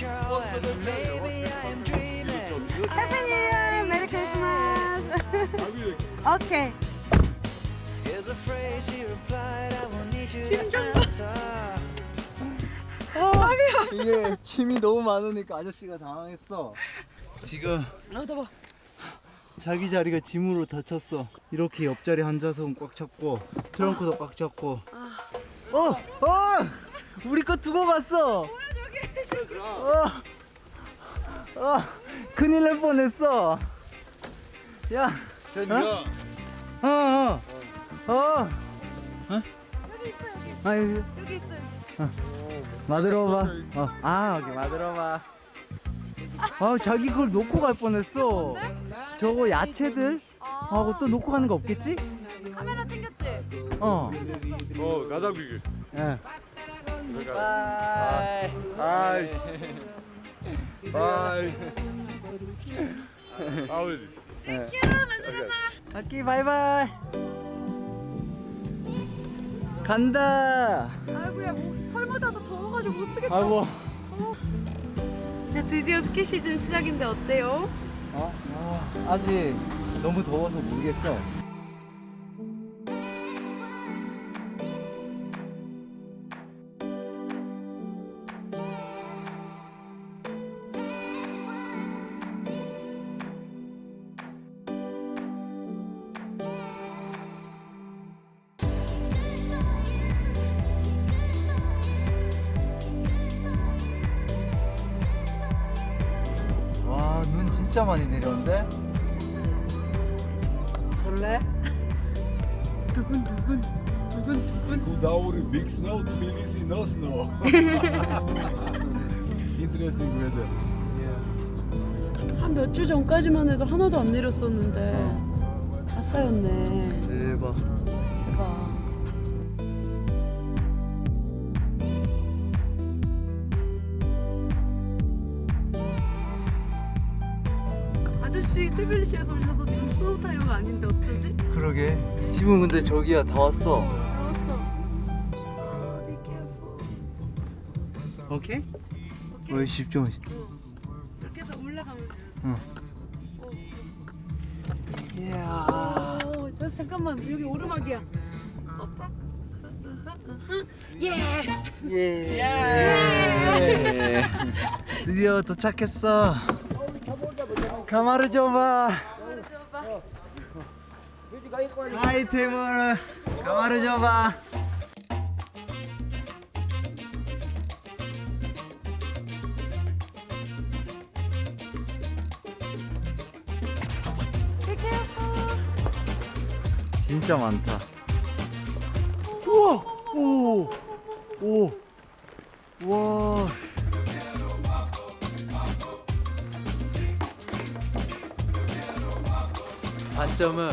Happy New Year! Merry Christmas! answer. 이게 짐이 너무 많으니까 아저씨가 당황했어. 지금 아 더워. 자기 자리가 짐으로 닫혔어. 이렇게 옆자리 앉아서 꽉 잡고 트렁크도 꽉 잡고. 어, 어, 우리 거 두고 갔어. 어, 어, 큰일 날 뻔했어. 야, 어, 어, 어, 어, 어? 아 여기 여기 있어요. 만들어 봐. 어, 아, 여기 만들어 봐. 아, 자기 그걸 놓고 갈 뻔했어. 저거 야채들 하고 또 놓고 가는 거 없겠지? 카메라 챙겼지? 어. 어 가자귀 예. 바이 바이 바이 아버지 아끼 바이바이. 간다. 아이고야 뭐 털모자도 더워가지고 못 쓰겠다. 아이고. 이제 드디어 스키 시즌 시작인데 어때요? 어? 아, 아직 너무 더워서 모르겠어. 진짜 많이 내렸는데? 설레? 두근두근 두근두근 구다우리 빅 스노우 트빌리시 노 스노우 interesting weather 한 몇 주 전까지만 해도 하나도 안 내렸었는데 다 쌓였네. 대박 대박. 아저씨 트빌리시에서 오셔서 지금 스노우 타이어가 아닌데 어쩌지? 그러게 집은 근데 저기야 다 왔어 나왔어. 아, be careful. 오케이? 오케이. 어이 집중 이렇게 해서 올라가면 돼. 응. 어. 이야 어, 저 잠깐만 여기 오르막이야. 오빠. 예. 예 드디어 도착했어 줘봐 아이템을 줘봐 진짜 많다 우와 오 오. 와. 단점은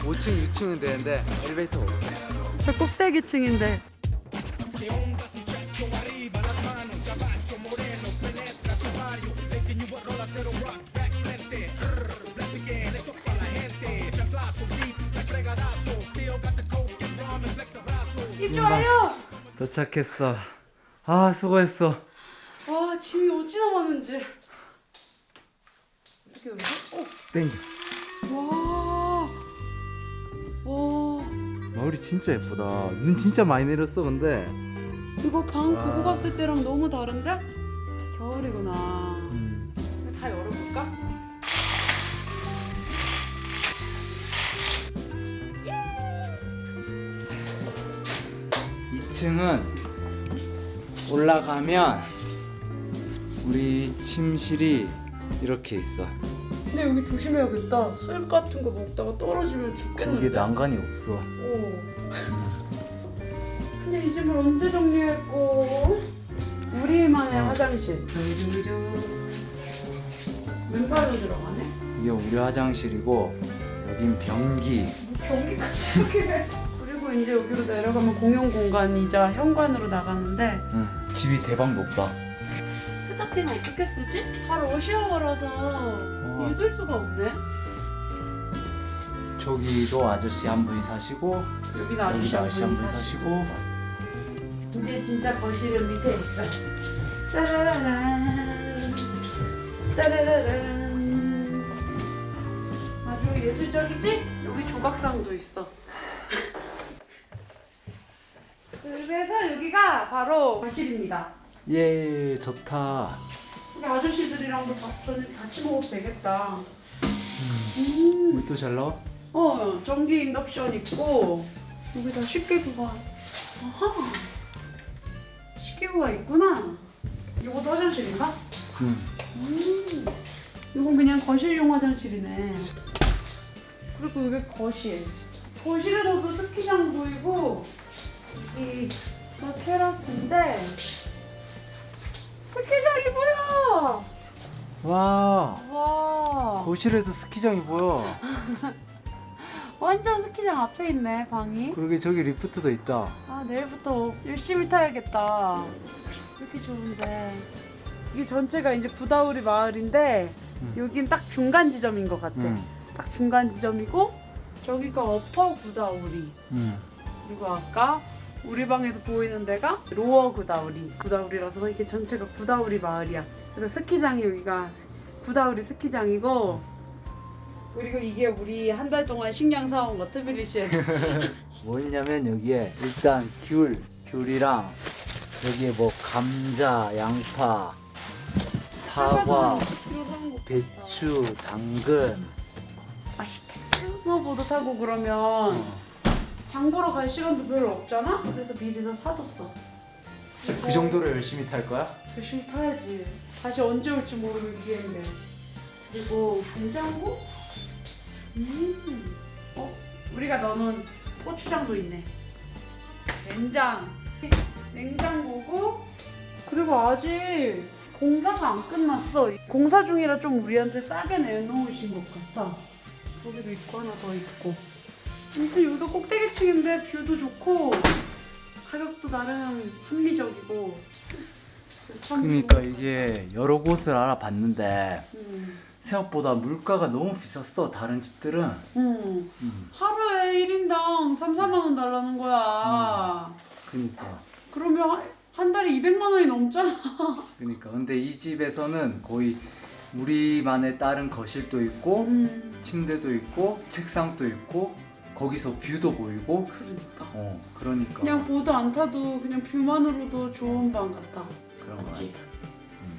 5층, 6층은 되는데 엘리베이터 없어. 저 꼭대기층인데. 입주 완료! 도착했어. 아, 수고했어. 와 짐이 어찌나 많은지. 어떻게 여기? 땡겨. 와. 와. 마을이 진짜 예쁘다. 눈 진짜 많이 내렸어, 근데. 이거 방 와. 보고 갔을 때랑 너무 다른데? 겨울이구나. 음. 다 열어볼까? 이층은 올라가면 우리 침실이 이렇게 있어. 근데 여기 조심해야겠다. 술 같은 거 먹다가 떨어지면 죽겠는데. 여기 난간이 없어. 오. 근데 이 집을 언제 정리했고? 우리만의 어. 화장실. 왼발로 들어가네? 이게 우리 화장실이고 여긴 변기. 경기까지 이렇게 해. 그리고 이제 여기로 내려가면 공용 공간이자 현관으로 나가는데 응. 집이 대박 높다. 세탁기는 어떻게 쓰지? 바로 샤워라서 어. 잊을 수가 없네. 저기도 아저씨 한 분이 사시고 여기도 아저씨 여기도 한 아저씨 한 분이 사시고. 사시고 근데 진짜 거실은 밑에 있어. 짜라라란. 따라라란. 아주 예술적이지? 여기 조각상도 있어. 그래서 여기가 바로 거실입니다. 예 좋다 우리 아저씨들이랑도 밥 저녁 같이 먹어도 되겠다. 음. 물도 잘 나와? 어, 전기 인덕션 있고 여기다 식기구가 아하 식기구가 있구나. 이것도 화장실인가? 응 음, 이건 그냥 거실용 화장실이네. 그리고 이게 거실. 거실에서도 스키장 보이고 이 테라스인데 스키 장이 보여. 와 와, 거실에서 스키장이 보여 완전 스키장 앞에 있네 방이. 그러게 저기 리프트도 있다 아 내일부터 열심히 타야겠다. 이렇게 좋은데 이게 전체가 이제 구다우리 마을인데 음. 여긴 딱 중간 지점인 것 같아. 응 딱 중간 지점이고 저기가 어퍼 구다우리 응. 그리고 아까 우리 방에서 보이는 데가 로어 구다우리 구다우리라서 이게 전체가 구다우리 마을이야. 그래서 스키장이 여기가 구다우리 스키장이고 그리고 이게 우리 한 달 동안 식량 사온 거 트빌리시에 뭐 있냐면 여기에 일단 귤, 귤이랑 여기에 뭐 감자, 양파, 사과, 배추, 당근 맛있겠다. 스노보드 타고 그러면 장 보러 갈 시간도 별로 없잖아? 그래서 미리서 사뒀어. 그 정도로 열심히 탈 거야? 열심히 타야지. 다시 언제 올지 모르는 기회인데. 그리고 냉장고? 음. 어? 우리가 넣어놓은 고추장도 있네. 냉장. 냉장고고. 그리고 아직 공사가 안 끝났어. 공사 중이라 좀 우리한테 싸게 내놓으신 것 같다. 여기도 있고 하나 더 있고. 아무튼 여기도 꼭대기층인데 뷰도 좋고 가격도 나름 합리적이고. 참 그러니까 좋은 것 이게 여러 곳을 알아봤는데 음. 생각보다 물가가 너무 비쌌어 다른 집들은 음. 음. 하루에 1인당 3, 4만 원 달라는 거야. 그러니까 그러면 한- 한 달에 200만 원이 넘잖아. 그러니까 근데 이 집에서는 거의 우리만의 다른 거실도 있고 음. 침대도 있고 책상도 있고 거기서 뷰도 보이고 그러니까. 어 그러니까 그냥 보드 안 타도 그냥 뷰만으로도 좋은 방 같다. 그런 거 맞지? 같아. 음.